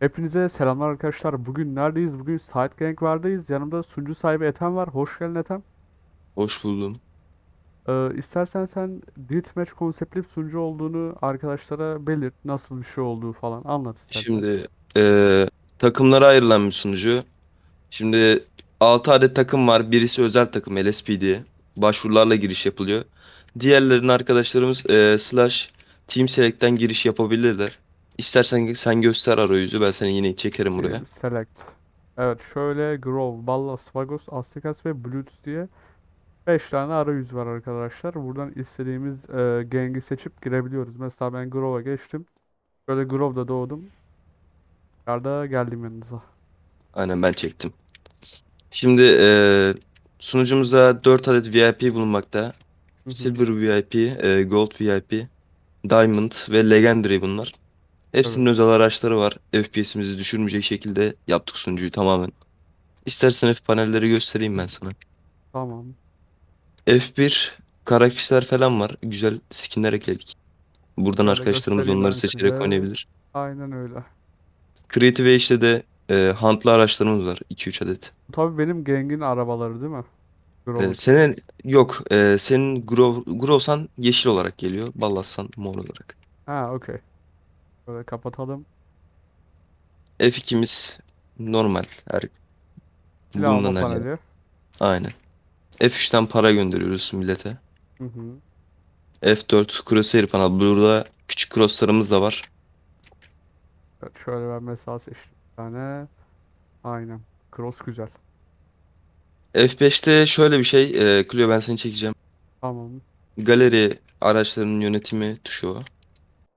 Hepinize selamlar arkadaşlar. Bugün neredeyiz? Bugün Side Gang Var'dayız. Yanımda sunucu sahibi Ethem var. Hoş geldin Ethem. Hoş buldum. Ee, istersen sen Deathmatch konseptli bir sunucu olduğunu arkadaşlara belirt. Nasıl bir şey olduğu falan anlat istersen. Şimdi eee, takımlara ayrılan bir sunucu. Şimdi 6 adet takım var. Birisi özel takım LSP diye. Başvurularla giriş yapılıyor. Diğerlerinin arkadaşlarımız eee, slash Team Select'ten giriş yapabilirler. İstersen sen göster arayüzü ben seni yine çekerim buraya. Team Select. Evet şöyle Grove, Ballas, Vagos, Aztecas ve Blues diye 5 tane arayüz var arkadaşlar. Buradan istediğimiz e, gengi seçip girebiliyoruz. Mesela ben Grove'a geçtim. Böyle Grove'da doğdum. Yukarıda geldim yanınıza. Aynen ben çektim. Şimdi eee, sunucumuzda 4 adet VIP bulunmakta. Silver VIP, eee, Gold VIP, Diamond ve Legendary bunlar. Hepsinin özel araçları var. FPS'imizi düşürmeyecek şekilde yaptık sunucuyu tamamen. İstersen F panelleri göstereyim ben sana. Tamam. F1 karakter falan var. Güzel skinler ekledik. Buradan Şöyle arkadaşlarımız göstereyim onları ben seçerek size. oynayabilir. Aynen öyle. Creative Edge'de de e, huntlı araçlarımız var. 2-3 adet. Tabii benim gengin arabaları değil mi? E, Grove için. senin yok. E, senin Grov, Grovsan yeşil olarak geliyor. Ballassan mor olarak. Ha, okey. Böyle kapatalım. F2'miz normal. Her, Silah alma bulunan her yer. paneli. Aynen. F3'ten para gönderiyoruz millete. Hı hı. F4 crosshair panel. Burada küçük crosslarımız da var. Evet, şöyle ben mesela seçtim bir tane. Aynen. Cross güzel. F5'te şöyle bir şey. E, Clio ben seni çekeceğim. Tamam. Galeri araçlarının yönetimi tuşu o.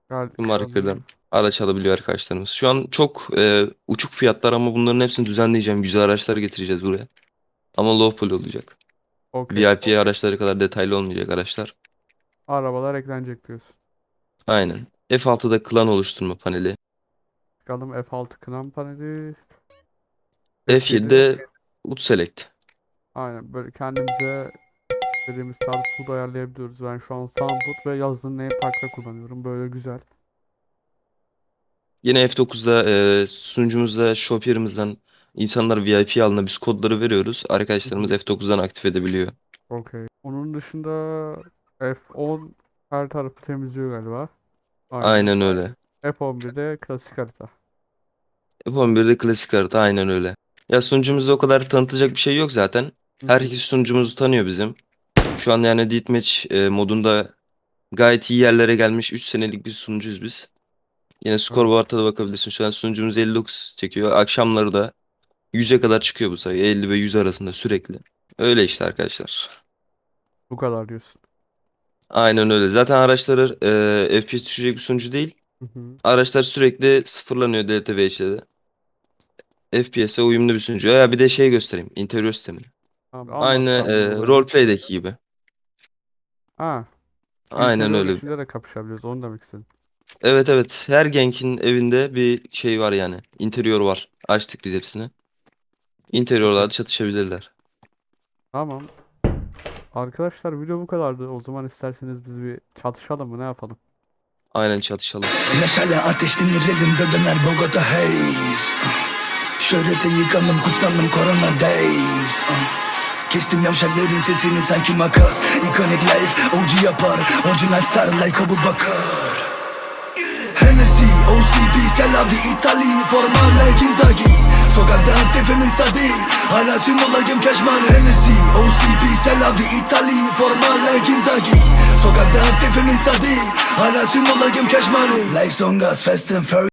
Gel markerdan araç alabiliyor arkadaşlarımız. Şu an çok e, uçuk fiyatlar ama bunların hepsini düzenleyeceğim. Güzel araçlar getireceğiz buraya. Ama low poly olacak. Okey. VIP araçları kadar detaylı olmayacak araçlar. Arabalar eklenecek diyorsun. Aynen. F6'da klan oluşturma paneli. Çıkalım F6 kınan paneli. F7'de UT Select. Aynen böyle kendimize istediğimiz tarz HUD ayarlayabiliyoruz. Ben şu an Soundboot ve yazılım name pack'la kullanıyorum. Böyle güzel. Yine F9'da e, sunucumuzda shop yerimizden insanlar VIP alına biz kodları veriyoruz. Arkadaşlarımız F9'dan aktif edebiliyor. Okey. Onun dışında F10 her tarafı temizliyor galiba. Aynen. Öyle. F11'de klasik harita. F11'de klasik harita aynen öyle. Ya sunucumuzda o kadar tanıtacak bir şey yok zaten. Herkes sunucumuzu tanıyor bizim. Şu an yani Deathmatch e, modunda gayet iyi yerlere gelmiş 3 senelik bir sunucuyuz biz. Yine scoreboard'a da bakabilirsin. Şu an sunucumuz 59 çekiyor. Akşamları da 100'e kadar çıkıyor bu sayı. 50 ve 100 arasında sürekli. Öyle işte arkadaşlar. Bu kadar diyorsun. Aynen öyle. Zaten araçları e, FPS düşecek bir sunucu değil. Hı hı. Araçlar sürekli sıfırlanıyor DLTV içinde. FPS'e uyumlu bir sunucu. Ya bir de şey göstereyim. Interior sistemini. Tamam, anlat Aynı e, bunu. roleplay'deki gibi. Ha, Aynen interior öyle. içinde de kapışabiliyoruz. Onu demek istedim. Evet evet. Her Genk'in evinde bir şey var yani. Interior var. Açtık biz hepsini. Interiorlarda çatışabilirler. Tamam. Arkadaşlar video bu kadardı. O zaman isterseniz biz bir çatışalım mı? Ne yapalım? Aynen çatışalım. Meşale ateşlenir elimde döner Bogota haze Şöhrete yıkandım kutsandım corona days Kestim yavşakların sesini sanki makas Iconic life OG yapar Orijinal star like Abu Bakar OCP, Selavi, İtali Formale, Ginzagi Sokakta aktifimin stadı Hala tüm olayım keşman Hennessy, OCP, Selavi, İtali Formale, Ginzagi Sokakta aktifimin stadı Hala tüm olayım keşman Life on gas, fast and furious